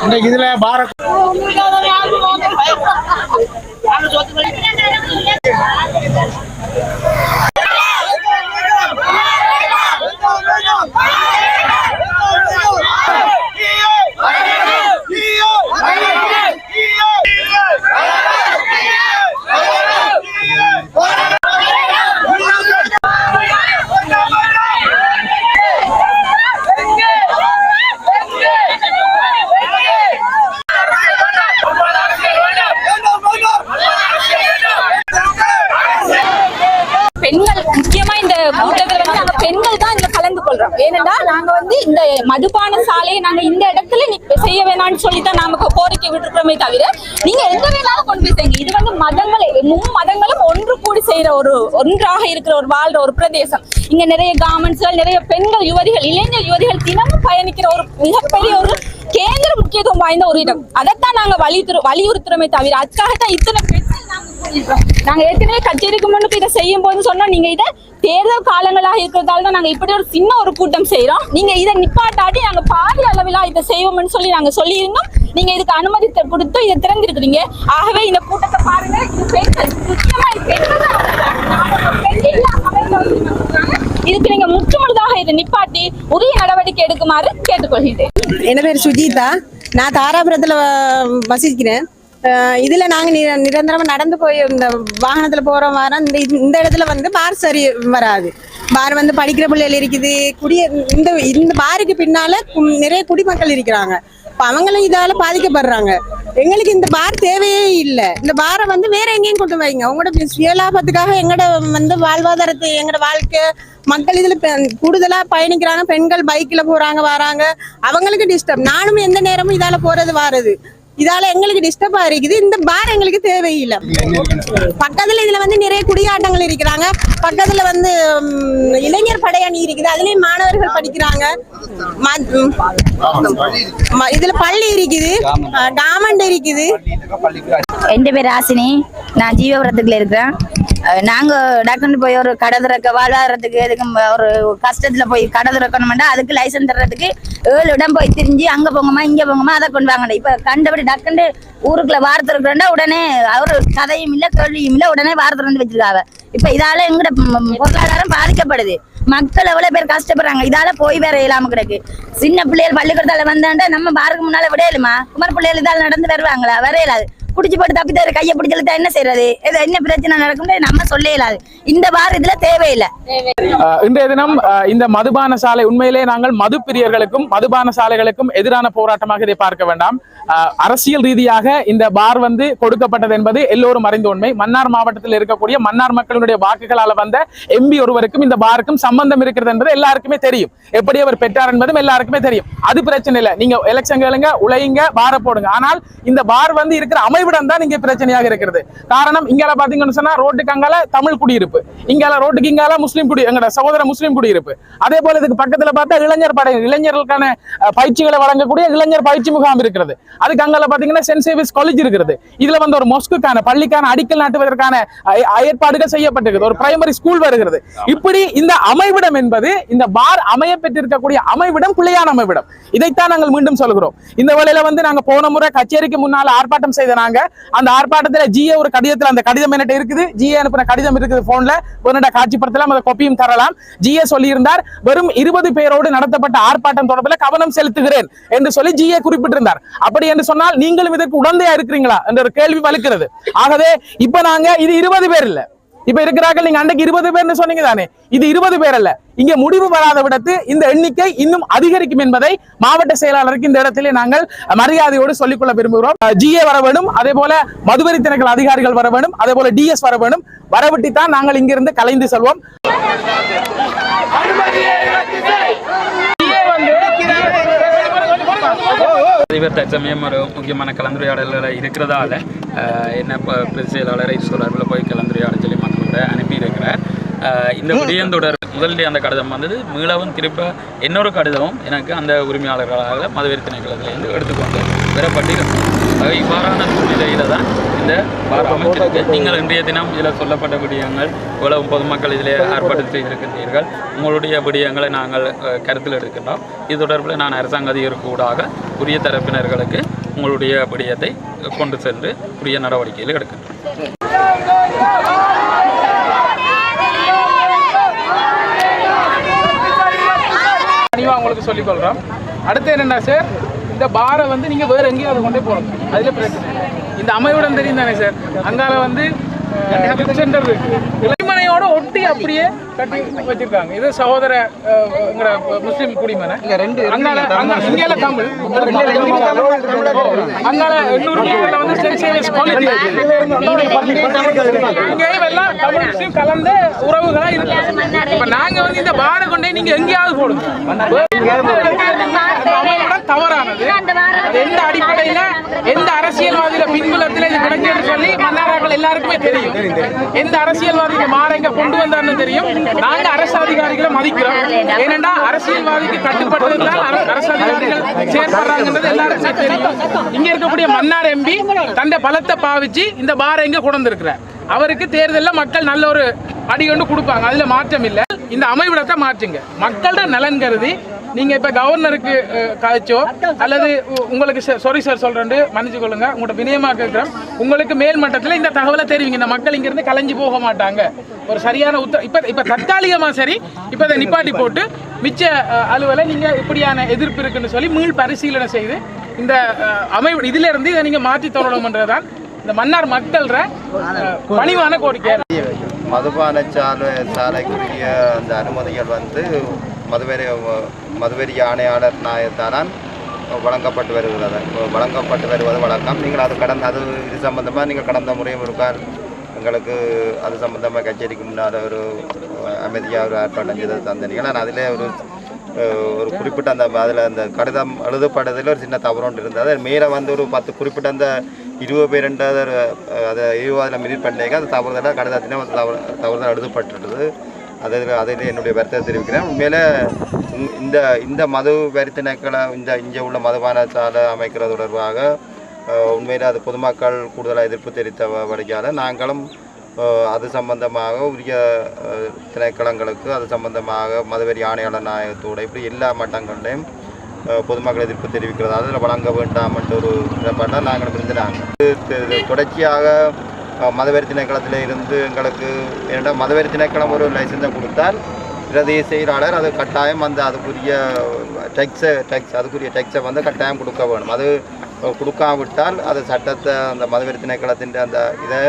இன்னைக்கு இதுல பாரத் பெண்கள் முக்கியமா இந்த கூட்டத்துல வந்து நாங்க பெண்கள் தான் இதுல கலந்து கொள்றோம் ஏனென்றா நாங்க வந்து இந்த மதுபான இடத்துல நி- செய்ய வேணாம்னு சொல்லி தான் நாம கோரிக்கை விட்டுருக்கிறோமே தவிர நீங்க எங்க வேணாலும் கொண்டு போய் செய்யுங்க இது வந்து மதங்கள் மும் மதங்களும் ஒன்று கூடி செய்யற ஒரு ஒன்றாக இருக்கிற ஒரு வாழ்ற ஒரு பிரதேசம். இங்க நிறைய கார்மெண்ட்ஸ்கள் நிறைய பெண்கள் யுவதிகள் இளைஞர் யுவதிகள் தினமும் பயணிக்கிற ஒரு மிகப்பெரிய ஒரு கேந்திர முக்கியத்துவம் வாய்ந்த ஒரு இடம். அதைத்தான் நாங்க வலியுறு வலியுறுத்துறோமே தவிர அதுக்காகத்தான் இத்தனை பெண்கள் நாங்க ஏற்கனவே கச்சேரிக்கு முன்னுக்கு இதை செய்யும் போது சொன்னோம். நீங்க இதை தேர்தல் காலங்களாக இருக்கிறதால தான் நாங்க இப்படி ஒரு சின்ன ஒரு கூட்டம் செய்யறோம் நீங்க இதை நிப்பாட்டாட்டி நாங்க பாதி அளவிலா இதை செய்வோம்னு சொல்லி நாங்க சொல்லியிருந்தோம். நீங்க இதுக்கு அனுமதி கொடுத்து இதை திறந்திருக்கிறீங்க. ஆகவே இந்த கூட்டத்தை பாருங்க. இது பெண்கள் முக்கியமா இது பெண்கள் இதுக்கு நீங்க முற்றுமுழுதாக இதை நிப்பாட்டி உரிய நடவடிக்கை எடுக்குமாறு கேட்டுக்கொள்கிறேன். என் பேர் சுஜிதா? நான் தாராபுரத்தில் வசிக்கிறேன். இதுல நாங்க நி- நிரந்தரமா நடந்து போய் இந்த வாகனத்துல போறோம் வரோம் இந்த இந்த இடத்துல வந்து பார் சரி வராது. பார் வந்து படிக்கிற பிள்ளைகள் இருக்குது. குடிய இந்த இந்த பாருக்கு பின்னால நிறைய குடிமக்கள் இருக்கிறாங்க. இப்போ அவங்களும் இதால பாதிக்கப்படுறாங்க. எங்களுக்கு இந்த பார் தேவையே இல்லை. இந்த பாரை வந்து வேற எங்கேயும் கொண்டு வைங்க உங்களோட சுயலாபத்துக்காக எங்களோட வந்து வாழ்வாதாரத்தை எங்களோட வாழ்க்கை மக்கள் இதுல பெ- கூடுதலா பயணிக்கிறாங்க. பெண்கள் பைக்ல போறாங்க வராங்க. அவங்களுக்கு டிஸ்டர்ப் நானும் எந்த நேரமும் இதால போறது வாரது. இதால எங்களுக்கு டிஸ்டர்பா இருக்குது. இந்த பார் எங்களுக்கு தேவையில்லை. பக்கத்துல இதுல வந்து நிறைய குடியாட்டங்கள் இருக்கிறாங்க. பக்கத்துல வந்து இளைஞர் படையணி இருக்குது. அதுலயும் மாணவர்கள் படிக்கிறாங்க. இதுல பள்ளி இருக்குது. டாமண்ட் இருக்குது. என் பேர் ராசினி நான் ஜீவபுரத்துக்குள்ள இருக்கிறேன் நாங்கள் டக்குன்னு போய் ஒரு கடை திறக்க வாழ்வாதாரத்துக்கு எதுக்கும் ஒரு கஷ்டத்தில் போய் கடை திறக்கணும்னா அதுக்கு லைசன்ஸ் தர்றதுக்கு ஏழு இடம் போய் திரிஞ்சு அங்கே போங்கம்மா இங்கே போங்கம்மா அதை கொண்டு வாங்கணும் இப்போ கண்டபடி டக்குன்னு ஊருக்குள்ள வாரத்து இருக்கிறோம்னா உடனே அவர் கதையும் இல்லை கேள்வியும் இல்லை உடனே வாரத்து வந்து வச்சிருக்காங்க இப்போ இதால எங்கட பொருளாதாரம் பாதிக்கப்படுது மக்கள் எவ்வளோ பேர் கஷ்டப்படுறாங்க இதால போய் வேற இயலாம கிடக்கு சின்ன பிள்ளைகள் பள்ளிக்கூடத்தால வந்தாண்டா நம்ம பாருக்கு முன்னால விடையலுமா குமர் பிள்ளைகள் இதால நடந்து வருவாங்களா வரையலாது குடிச்சு போட்டு தப்பி தவிர கையை பிடிச்சலுத்தா என்ன செய்யறது இது என்ன பிரச்சனை நடக்கும் நம்ம சொல்ல இயலாது. இந்த வார இதுல தேவையில்லை. இன்றைய தினம் இந்த மதுபான சாலை உண்மையிலே நாங்கள் மது பிரியர்களுக்கும் மதுபான சாலைகளுக்கும் எதிரான போராட்டமாக இதை பார்க்க வேண்டாம். அரசியல் ரீதியாக இந்த பார் வந்து கொடுக்கப்பட்டது என்பது எல்லோரும் அறிந்த உண்மை. மன்னார் மாவட்டத்தில் இருக்கக்கூடிய மன்னார் மக்களுடைய வாக்குகளால் வந்த எம்பி ஒருவருக்கும் இந்த பாருக்கும் சம்பந்தம் இருக்கிறது என்பது எல்லாருக்குமே தெரியும். எப்படி அவர் பெற்றார் என்பதும் எல்லாருக்குமே தெரியும். அது பிரச்சனை இல்லை. நீங்க எலெக்ஷன் கேளுங்க உழையுங்க பார போடுங்க. ஆனால் இந்த பார் வந்து இருக்கிற இருப்பிடம் தான் இங்கே பிரச்சனையாக இருக்கிறது. காரணம் இங்கே பார்த்தீங்கன்னு சொன்னால் ரோட்டுக்கு அங்கால தமிழ் குடியிருப்பு. இங்கால ரோட்டுக்கு இங்கால முஸ்லீம் குடி எங்களோட சகோதர முஸ்லீம் குடியிருப்பு. அதே போல இதுக்கு பக்கத்தில் பார்த்தா இளைஞர் படை இளைஞர்களுக்கான பயிற்சிகளை வழங்கக்கூடிய இளைஞர் பயிற்சி முகாம் இருக்கிறது. அதுக்கு அங்கால பார்த்தீங்கன்னா சென்ட் சேவிஸ் காலேஜ் இருக்கிறது. இதுல வந்து ஒரு மொஸ்குக்கான பள்ளிக்கான அடிக்கல் நாட்டுவதற்கான ஏற்பாடுகள் செய்யப்பட்டிருக்கிறது ஒரு பிரைமரி ஸ்கூல் வருகிறது. இப்படி இந்த அமைவிடம் என்பது இந்த பார் அமைய பெற்றிருக்கக்கூடிய அமைவிடம் பிள்ளையான அமைவிடம். இதைத்தான் நாங்கள் மீண்டும் சொல்கிறோம். இந்த வேளையில வந்து நாங்கள் போன முறை கச்சேரிக்கு முன்னால் ஆர்ப்பாட்டம் செய்த நாங்க அந்த ஆர்ப்பாட்டத்துல ஜிஏ ஒரு கடிதத்துல அந்த கடிதம் என்கிட்ட இருக்குது? ஜிஏ அனுப்பின கடிதம் இருக்குது போன்ல உன்னோட காட்சிப்படுத்தலாம் அந்த கொப்பியும் தரலாம். ஜிஏ சொல்லியிருந்தார் வெறும் இருபது பேரோடு நடத்தப்பட்ட ஆர்ப்பாட்டம் தொடர்பில் கவனம் செலுத்துகிறேன் என்று சொல்லி ஜிஏ குறிப்பிட்டிருந்தார். அப்படி என்று சொன்னால் நீங்களும் இதற்கு உடந்தையா இருக்கிறீங்களா? என்ற ஒரு கேள்வி வலுக்கிறது. ஆகவே இப்ப நாங்க இது இருபது பேர் இல்ல. இப்ப இருக்கிறார்கள் நீங்க அன்றைக்கு இருபது பேர்னு சொன்னீங்க தானே? இது இருபது பேர் அல்ல. இங்க முடிவு வராத விடத்து இந்த எண்ணிக்கை இன்னும் அதிகரிக்கும் என்பதை மாவட்ட செயலாளருக்கு இந்த இடத்திலே நாங்கள் மரியாதையோடு சொல்லிக்கொள்ள விரும்புகிறோம். ஜிஏ வர வேண்டும் அதே போல மதுவரி திணைக்கள் அதிகாரிகள் வர வேண்டும் அதே போல டிஎஸ் வர வேண்டும் வரவிட்டுத்தான் நாங்கள் இங்கிருந்து கலைந்து செல்வோம். அதிபர் தற்சமயம் ஒரு முக்கியமான கலந்துரையாடல்கள் இருக்கிறதால என்ன இப்போ செயலாளரை சொல்றாருல போய் கலந்துரையாட சொல்லி அஹ், இந்த விடயந்தொடர் முதல்ல அந்த கடிதம் வந்தது. மீளவும் திருப்ப இன்னொரு கடிதமும் எனக்கு அந்த உரிமையாளர்களாக மதுவெறி திணைக்களத்திலேருந்து எடுத்துக்கொண்டு பெறப்பட்டிருக்கும். இவ்வாறான சூழ்நிலையில தான் இந்த அமைச்சிருக்கு. நீங்கள் இன்றைய தினம் இதில் சொல்லப்பட்ட விடயங்கள் இவ்வளவு பொதுமக்கள் இதில் ஏற்பாடு இருக்கின்றீர்கள். உங்களுடைய விடயங்களை நாங்கள் கருத்தில் எடுக்கின்றோம். இது தொடர்பில் நான் அரசாங்க அதிகாரிக்கு ஊடாக உரிய தரப்பினர்களுக்கு உங்களுடைய விடயத்தை கொண்டு சென்று உரிய நடவடிக்கைகள் எடுக்கின்றோம். கனிவா உங்களுக்கு சொல்லிக் கொள்றோம் அடுத்து என்னென்னா சார் இந்த பாரை வந்து நீங்க வேற அதை கொண்டே போகணும் அதுல பிரச்சனை இந்த அமைவிடம் தெரியும் தானே சார் அங்கால வந்து சென்டர் இருக்குது ஒட்டி அப்படியே கட்டி வச்சிருக்காங்க இது சகோதர அஹ், எங்கட முஸ்லிம் குடிமனை ரெண்டு அங்கால அங்க இங்கேல தமிழ் அங்கால மீட்டர்ல வந்து சேவியர்ஸ் காலேஜ் இங்கேயும் எல்லாம் தமிழ் முஸ்லிம் கலந்த உறவுகளா இருக்கு இப்ப நாங்க வந்து இந்த பாரை கொண்டே நீங்க எங்கேயாவது போடுங்க தவறானது அது எந்த அடிப்படையில எந்த அரசியல்வாதியில பின்புலத்தில் இது கிடைக்குன்னு சொல்லி மன்னாரர்கள் எல்லாருக்குமே தெரியும். எந்த அரசியல்வாதிக்கு மாறங்க கொண்டு வந்தார்னு தெரியும். நாங்க அரசு அதிகாரிகளை மதிக்கிறோம். ஏனென்றா அரசியல்வாதிக்கு கட்டுப்பட்டதுதான் அரசு அதிகாரிகள் செயற்படுறாங்கன்றது எல்லாருக்குமே தெரியும். இங்க இருக்கக்கூடிய மன்னார் எம்பி தந்த பலத்தை பாவிச்சு இந்த பாரை இங்க கொண்டு இருக்கிறார் அவருக்கு தேர்தலில் மக்கள் நல்ல ஒரு அடி கொண்டு கொடுப்பாங்க. அதுல மாற்றம் இல்லை. இந்த அமைவிடத்தை மாற்றுங்க. மக்களோட நலன் கருதி நீங்க இப்ப கவர்னருக்கு காய்ச்சோ அல்லது உ- உங்களுக்கு சாரி சார் சொல்றேன் மன்னிச்சு கொள்ளுங்க. உங்களோட வினயமா கேட்கிறோம் உங்களுக்கு மேல்மட்டத்துல இந்த தகவலை தெரிவிங்க. இந்த மக்கள் இங்க இருந்து கலைஞ்சு போக மாட்டாங்க. ஒரு சரியான உத்தர இப்ப இப்ப தற்காலிகமா சரி இப்ப இதை நிப்பாட்டி போட்டு மிச்ச அலுவலை நீங்க இப்படியான எதிர்ப்பு இருக்குன்னு சொல்லி மீள் பரிசீலனை செய்து இந்த அமைவு இதுல இருந்து இதை நீங்க மாற்றி தரணும்ன்றதுதான் இந்த மன்னார் மக்கள்ற பணிவான கோரிக்கை மதுபான சாலை சாலைக்குரிய அந்த அனுமதிகள் வந்து மதுவெறி மதுவெறி ஆணையாளர் நாயத்தாரான் வழங்கப்பட்டு வருகிறது வழங்கப்பட்டு வருவது வழக்கம் நீங்கள் அது கடந்த அது இது சம்பந்தமாக நீங்கள் கடந்த முறையும் இருக்கார் எங்களுக்கு அது சம்பந்தமாக கச்சேரிக்கு முன்னால் ஒரு அமைதியாக ஒரு ஏற்பாடு செய்தது தந்தீங்க நான் அதில் ஒரு ஒரு குறிப்பிட்ட அந்த அதில் அந்த கடிதம் எழுதப்பட்டதில் ஒரு சின்ன தவறு ஒன்று இருந்தது அது மேலே வந்து ஒரு பத்து குறிப்பிட்ட அந்த இருபது பேருன்றது ரெண்டாவது அதை அதை இருபதில் மினிட் பண்ணீங்க அது தவறுதலாக கடிதத்தினே வந்து தவறு தவறுதல் எழுதப்பட்டுருது அதில் அதில் என்னுடைய வருத்தத்தை தெரிவிக்கிறேன். உண்மையில் இந்த- இந்த மது வரித்தினக்களை இந்த இங்கே உள்ள மதுபான சாலை அமைக்கிறது தொடர்பாக உண்மையில் அது பொதுமக்கள் கூடுதலாக எதிர்ப்பு தெரிவித்த வழியால் நாங்களும் அது சம்பந்தமாக உரிய திணைக்களங்களுக்கு அது சம்பந்தமாக மதுவெறி ஆணையாளர் நாயகத்தோட இப்படி எல்லா மட்டங்கள்லையும் பொதுமக்கள் எதிர்ப்பு தெரிவிக்கிறதா அதில் வழங்க வேண்டாம் என்ற ஒரு நிலைப்பாட்டை நாங்கள் இருந்துனாங்க தொடர்ச்சியாக மதவெறி திணைக்களத்தில் இருந்து எங்களுக்கு என்னடா மதவெறி திணைக்களம் ஒரு லைசன்ஸை கொடுத்தால் பிரதேச செயலாளர் அது கட்டாயம் அந்த அதுக்குரிய டெக்ஸை டெக்ஸ் அதுக்குரிய டெக்ஸை வந்து கட்டாயம் கொடுக்க வேணும். அது கொடுக்காவிட்டால் அது சட்டத்தை அந்த மதவெறி திணைக்களத்தின் அந்த இதை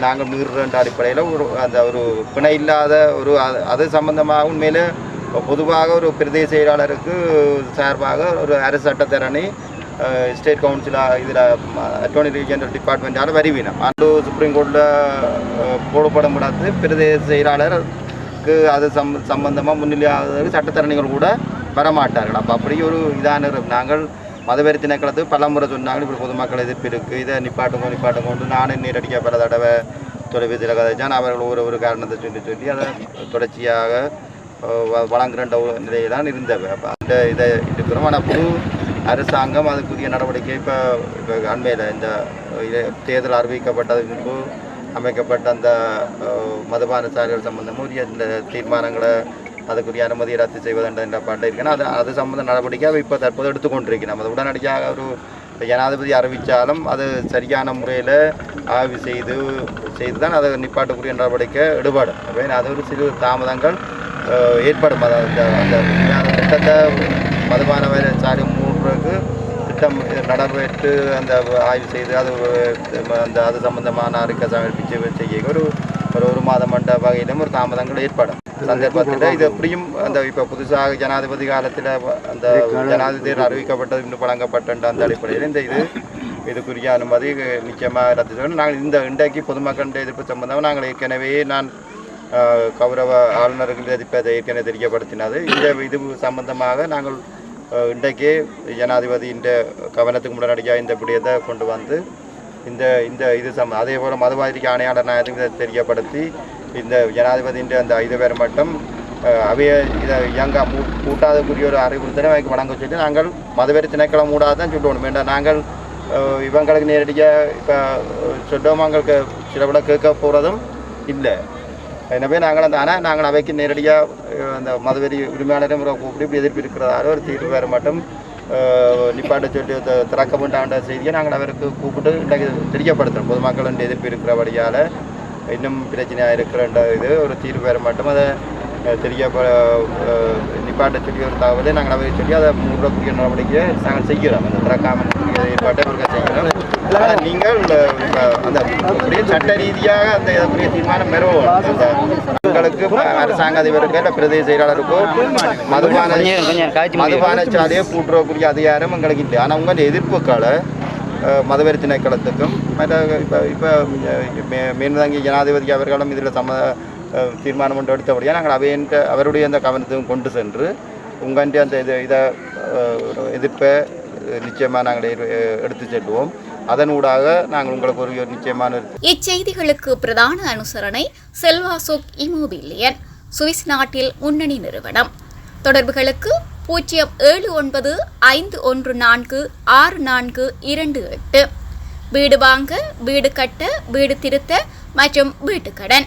நாங்கள் மீறுற அடிப்படையில் ஒரு அந்த ஒரு பிணை இல்லாத ஒரு அது- அது சம்பந்தமாக உண்மையில் பொதுவாக ஒரு பிரதேச செயலாளருக்கு சார்பாக ஒரு அரசு சட்டத்திறனை ஸ்டேட் கவுன்சிலாக இதில் அட்டோர்னி ஜெனரல் டிபார்ட்மெண்ட்டால் வரிவீனம் அந்த சுப்ரீம் கோர்ட்டில் போடப்படும் முடியாது பிரதேச செயலாளருக்கு அது சம் சம்பந்தமாக முன்னிலையாவதற்கு சட்டத்தரணிகள் கூட வரமாட்டார்கள் அப்போ அப்படி ஒரு இதான நாங்கள் மதவெறி திணைக்களத்து பல முறை சொன்னாங்க இப்படி பொதுமக்கள் எதிர்ப்பு இருக்குது இதை நிப்பாட்டுங்க நிப்பாட்டுங்க கொண்டு நானே நீரடிக்க பல தடவை தொலைபேசியில் கதைச்சான் அவர்கள் ஒரு ஒரு காரணத்தை சொல்லி சொல்லி அதை தொடர்ச்சியாக வ- வழங்குகின்ற நிலையில்தான் இருந்தவை அப்போ அந்த இதை இருக்கிறோம் ஆனால் புது அரசாங்கம் அதுக்குரிய நடவடிக்கை இப்போ இப்போ அண்மையில் இந்த இது தேர்தல் அறிவிக்கப்பட்டது முன்பு அமைக்கப்பட்ட அந்த மதுபான சாலைகள் சம்பந்தமும் உரிய இந்த தீர்மானங்களை அதுக்குரிய அனுமதியை ரத்து செய்வதென்ற என்ற இருக்கணும் அது அது சம்பந்த நடவடிக்கை இப்போ தற்போது எடுத்துக்கொண்டிருக்கிறோம் அது உடனடியாக ஒரு ஜனாதிபதி அறிவித்தாலும் அது சரியான முறையில் ஆய்வு செய்து செய்து தான் அதை நிப்பாட்டக்கூடிய நடவடிக்கை எடுபடும். அப்போ அது ஒரு சிறு தாமதங்கள் ஏற்படும். அதாவது அந்த திட்டத்தை மதுபான வேலை சாலை பிறகு திட்டம் நடவடிட்டு அந்த ஆய்வு செய்து அது அந்த அது சம்பந்தமான அறிக்கை சமர்ப்பிச்சு செய்ய ஒரு ஒரு ஒரு மாதம் மண்ட வகையிலும் ஒரு தாமதங்கள் ஏற்படும். சந்தர்ப்பத்தில் இது எப்படியும் அந்த இப்போ புதுசாக ஜனாதிபதி காலத்தில் அந்த ஜனாதிபதி அறிவிக்கப்பட்டது இன்னும் வழங்கப்பட்ட அந்த அடிப்படையில் இந்த இது இதுக்குரிய அனுமதி நிச்சயமாக ரத்து செய்யணும் நாங்கள் இந்த இன்றைக்கு பொதுமக்கள் எதிர்ப்பு சம்பந்தமாக நாங்கள் ஏற்கனவே நான் ஆஹ், கௌரவ ஆளுநர்கள் எதிர்ப்பதை ஏற்கனவே தெரியப்படுத்தினது இந்த இது சம்பந்தமாக நாங்கள் இன்றைக்கே ஜனாதிபதியின் கவனத்துக்கு முன்னாடியாக இந்த விடயத்தை கொண்டு வந்து இந்த இந்த இது சம் அதே போல் மதுவாதிக்கு ஆணையாளர் நாயகத்துக்கு இதை தெரியப்படுத்தி இந்த ஜனாதிபதியின் அந்த இது பேர் மட்டும் அவைய இதை இயங்க மூ கூட்டாதக்குரிய ஒரு அறிவுறுத்தலை அவைக்கு வழங்க சொல்லி நாங்கள் மதுவெறி திணைக்களம் மூடாதான் சொல்லணும் வேண்டாம் நாங்கள் இவங்களுக்கு நேரடியாக இப்போ சொல்லவங்களுக்கு சில விட கேட்க போகிறதும் இல்லை. எனவே நாங்கள் அந்த ஆனால் நாங்கள் அவைக்கு நேரடியாக அந்த மதுவெறி உரிமையாளரும் கூப்பிட்டு இப்படி எதிர்ப்பு இருக்கிறதால ஒரு தீர்வு வேறு மட்டும் நிப்பாட்ட சொல்லி திறக்க வேண்டாண்ட செய்தியை நாங்கள் அவருக்கு கூப்பிட்டு இன்றைக்கு தெரியப்படுத்துகிறோம் பொதுமக்களின் எதிர்ப்பு இருக்கிறபடியால் இன்னும் பிரச்சனையாக இருக்கிற இது ஒரு தீர்வு வேறு மட்டும் அதை தெரியப்ப தெரிய நிப்பாட்ட சொல்லி ஒரு தகவலை நாங்கள் அவரை சொல்லி அதை மூடக்கூடிய நடவடிக்கையை நாங்கள் செய்கிறோம். அந்த திறக்காமல் ஏற்பாட்டை அவர்கள் செய்கிறோம் ஆனால் நீங்கள் அந்த சட்ட ரீதியாக அந்த இதற்குரிய தீர்மானம் பெறுவோம். உங்களுக்கு அரசாங்க அதிபருக்கு இல்லை பிரதேச செயலாளருக்கோ மதுபான மதுபான சாலையை பூட்டுறக்கூடிய அதிகாரம் எங்களுக்கு இல்லை. ஆனால் உங்கள் எதிர்ப்புகளை அஹ், மதவெறி திணைக்களத்துக்கும் மற்ற இப்போ இப்போ மேல்தங்கி ஜனாதிபதி அவர்களும் இதில் சம்ம தீர்மானம் கொண்டு எடுத்தபடியாக நாங்கள் அவையின்ற அவருடைய அந்த கவனத்தையும் கொண்டு சென்று உங்கள்கிட்ட அந்த இது இதை எதிர்ப்பை நிச்சயமாக நாங்கள் எடுத்து செல்வோம். அதனூடாக நாங்கள் உங்களுக்கு ஒரு நிச்சயமான இச்செய்திகளுக்கு பிரதான அனுசரணை செல்வாசோக் இமோபிலியன் சுவிஸ் நாட்டில் முன்னணி நிறுவனம். தொடர்புகளுக்கு பூஜ்ஜியம் ஏழு ஒன்பது ஐந்து ஒன்று நான்கு ஆறு நான்கு இரண்டு எட்டு. வீடு வாங்க வீடு கட்ட வீடு திருத்த மற்றும் வீட்டுக்கடன்